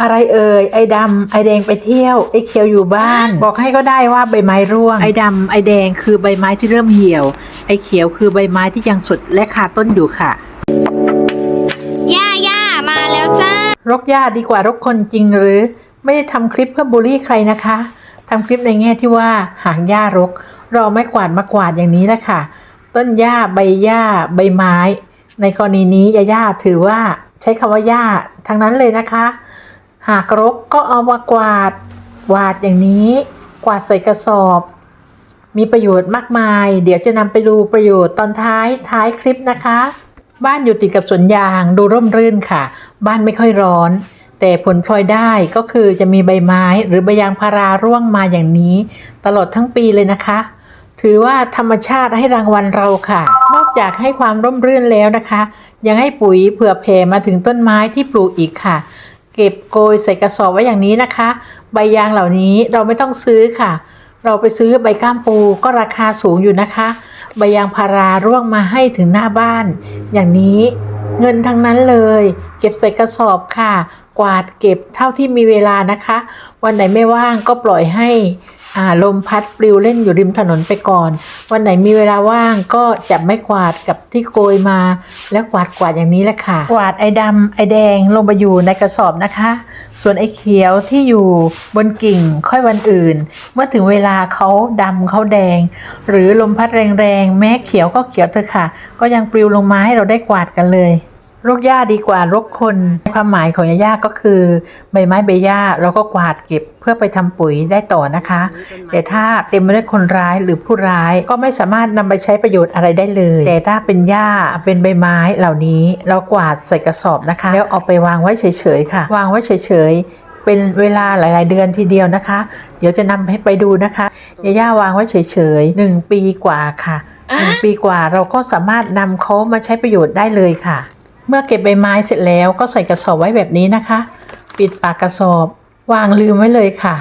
อะไรเอ่ยไอ้ดำไอ้แดงไปเที่ยวไอ้เขียวอยู่บ้าน บอกให้ก็ได้ว่าใบไม้ร่วงไอ้ดำไอ้แดงคือใบไม้ที่เริ่มเหี่ยว ไอ้เขียวคือใบไม้ที่ยังสดและคาต้นอยู่ค่ะย่าย่ามาแล้วจ้ารกหญ้าดีกว่ารกคนจริงหรือ ไม่ได้ทำคลิปเพื่อบูลลี่ใครนะคะทำคลิปในแง่ที่ว่าหางหญ้ารก เราไม่กวาดมากวาดอย่างนี้แหละค่ะ ต้นหญ้าใบหญ้าใบไม้ ในกรณีนี้ยาย่าถือว่าใช้คำว่าหญ้าทั้งนั้นเลยนะคะ หากรกก็เอามากวาด วาดอย่างนี้ กวาดใส่กระสอบ มีประโยชน์มากมาย เดี๋ยวจะนำไปดูประโยชน์ตอนท้ายท้ายคลิปนะคะ บ้านอยู่ติดกับสวนยางดูร่มรื่นค่ะ บ้านไม่ค่อยร้อน แต่ผลพลอยได้ก็คือจะมีใบไม้หรือใบยางพาราร่วงมาอย่างนี้ ตลอดทั้งปีเลยนะคะ ถือว่าธรรมชาติให้รางวัลเราค่ะ นอกจากให้ความร่มรื่นแล้วนะคะ ยังให้ปุ๋ยเผื่อแผ่มาถึงต้นไม้ที่ปลูกอีกค่ะ เก็บโกยใส่กระสอบไว้อย่างนี้นะคะ ใบยางเหล่านี้เราไม่ต้องซื้อค่ะ เราไปซื้อใบก้ามปูก็ราคาสูงอยู่นะคะ ใบยางพาราร่วงมาให้ถึงหน้าบ้าน อย่างนี้เงินทั้งนั้นเลย เก็บใส่กระสอบค่ะ กวาดเก็บเท่าที่มีเวลานะคะ วันไหนไม่ว่างก็ปล่อยให้ อ่าลมพัดปลิวเล่นอยู่ริมถนนไปก่อน วันไหนมีเวลาว่างก็จับไม้กวาดกับที่โกยมา แล้วกวาดกวาดอย่างนี้แหละค่ะ กวาดไอ้ดำไอ้แดงลงไปอยู่ในกระสอบนะคะ ส่วนไอ้เขียวที่อยู่บนกิ่งค่อยวันอื่น เมื่อถึงเวลาเขาดำเขาแดง หรือลมพัดแรงๆแม้เขียวก็เขียวเถอะค่ะ ก็ยังปลิวลงมาให้เราได้กวาดกันเลยรกหญ้าดีกว่ารกคน ความหมายของหญ้าก็คือ ใบไม้ใบหญ้าเราก็กวาดเก็บ เพื่อไปทำปุ๋ยได้ต่อนะคะ แต่ถ้าเต็มไปด้วยคนร้ายหรือผู้ร้ายก็ไม่สามารถนำไปใช้ประโยชน์อะไรได้เลย แต่ถ้าเป็นหญ้าเป็นใบไม้เหล่านี้เรากวาดใส่กระสอบนะคะ แล้วเอาไปวางไว้เฉยๆค่ะ วางไว้เฉยๆ เป็นเวลาหลาย ๆ เดือนทีเดียวนะคะ เดี๋ยวจะนำให้ไปดูนะคะยาย่าวางไว้เฉยๆหนึ่งปีกว่าค่ะหนึ่งปีกว่าเราก็สามารถนำเขามาใช้ประโยชน์ได้เลยค่ะ เมื่อเก็บใบไม้เสร็จแล้วก็ใส่กระสอบไว้แบบนี้นะคะ ปิดปากกระสอบ วางลืมไว้เลยค่ะ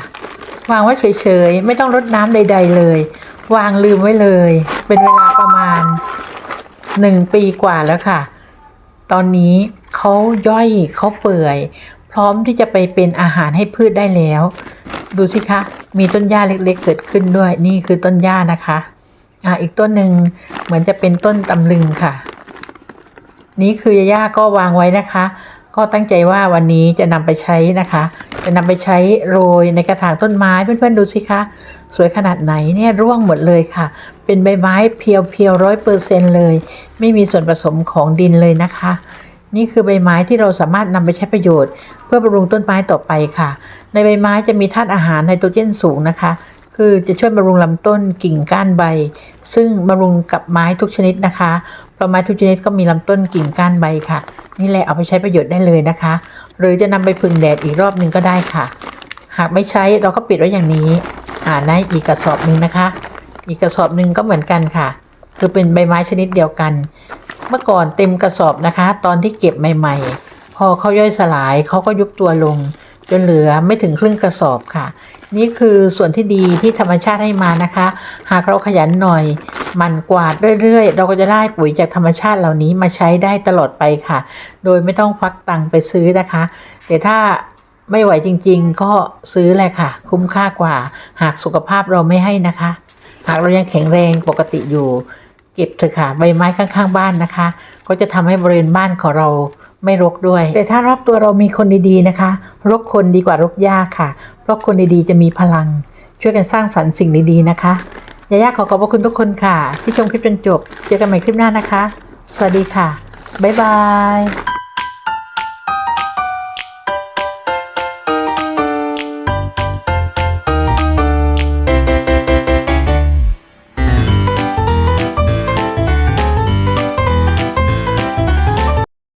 วางไว้เฉยๆ ไม่ต้องรดน้ำใด ๆ เลย วางลืมไว้เลย เป็นเวลาประมาณหนึ่งปีกว่าแล้วค่ะ ตอนนี้เขาย่อยเขาเปื่อย พร้อมที่จะไปเป็นอาหารให้พืชได้แล้ว ดูสิคะ มีต้นหญ้าเล็กๆ เกิดขึ้นด้วย นี่คือต้นหญ้านะคะ อ่าอีกต้นหนึ่งเหมือนจะเป็นต้นตำลึงค่ะ นี่คือยาย่าก็วางไว้นะคะ ก็ตั้งใจว่าวันนี้จะนำไปใช้นะคะ จะนำไปใช้โรยในกระถางต้นไม้เพื่อนๆดูสิคะ สวยขนาดไหนเนี่ยร่วงหมดเลยค่ะ เป็นใบไม้เพียวๆร้อยเปอร์เซ็นเลย ไม่มีส่วนผสมของดินเลยนะคะ นี่คือใบไม้ที่เราสามารถนำไปใช้ประโยชน์ เพื่อบำรุงต้นไม้ต่อไปค่ะ ในใบไม้จะมีธาตุอาหารไนโตรเจนสูงนะคะ คือจะช่วยบำรุงลำต้นกิ่งก้านใบ ซึ่งบำรุงกับไม้ทุกชนิดนะคะเพราะไม้ทุกชนิดก็มีลำต้นกิ่งก้านใบค่ะ นี่แหละเอาไปใช้ประโยชน์ได้เลยนะคะ หรือจะนำไปพึ่งแดดอีกรอบหนึ่งก็ได้ค่ะ หากไม่ใช้เราก็ปิดไว้อย่างนี้อ่าในอีกกระสอบหนึ่งนะคะ อีกกระสอบหนึ่งก็เหมือนกันค่ะ คือเป็นใบไม้ชนิดเดียวกัน เมื่อก่อนเต็มกระสอบนะคะ ตอนที่เก็บใหม่ ๆ พอเขาย่อยสลายเขาก็ยุบตัวลง จนเหลือไม่ถึงครึ่งกระสอบค่ะ นี่คือส่วนที่ดีที่ธรรมชาติให้มานะคะ หากเราขยันหน่อย มันกวาดเรื่อยๆ เราก็จะได้ปุ๋ยจากธรรมชาติเหล่านี้มาใช้ได้ตลอดไปค่ะ โดยไม่ต้องควักตังค์ไปซื้อนะคะ แต่ถ้าไม่ไหวจริงๆ ก็ซื้อแหละค่ะ คุ้มค่ากว่า หากสุขภาพเราไม่ให้นะคะ หากเรายังแข็งแรงปกติอยู่ เก็บเถอะค่ะใบไม้ข้างๆ บ้านนะคะ ก็จะทำให้บริเวณบ้านของเราไม่รกด้วย แต่ถ้ารอบตัวเรามีคนดีๆนะคะ รกคนดีกว่ารกหญ้าค่ะ เพราะคนดีๆจะมีพลัง ช่วยกันสร้างสรรค์สิ่งดีๆนะคะ ยาย่าขอขอบพระคุณทุกคนค่ะ ที่ชมคลิปจนจบ เจอกันใหม่คลิปหน้านะคะ สวัสดีค่ะ บ๊ายบาย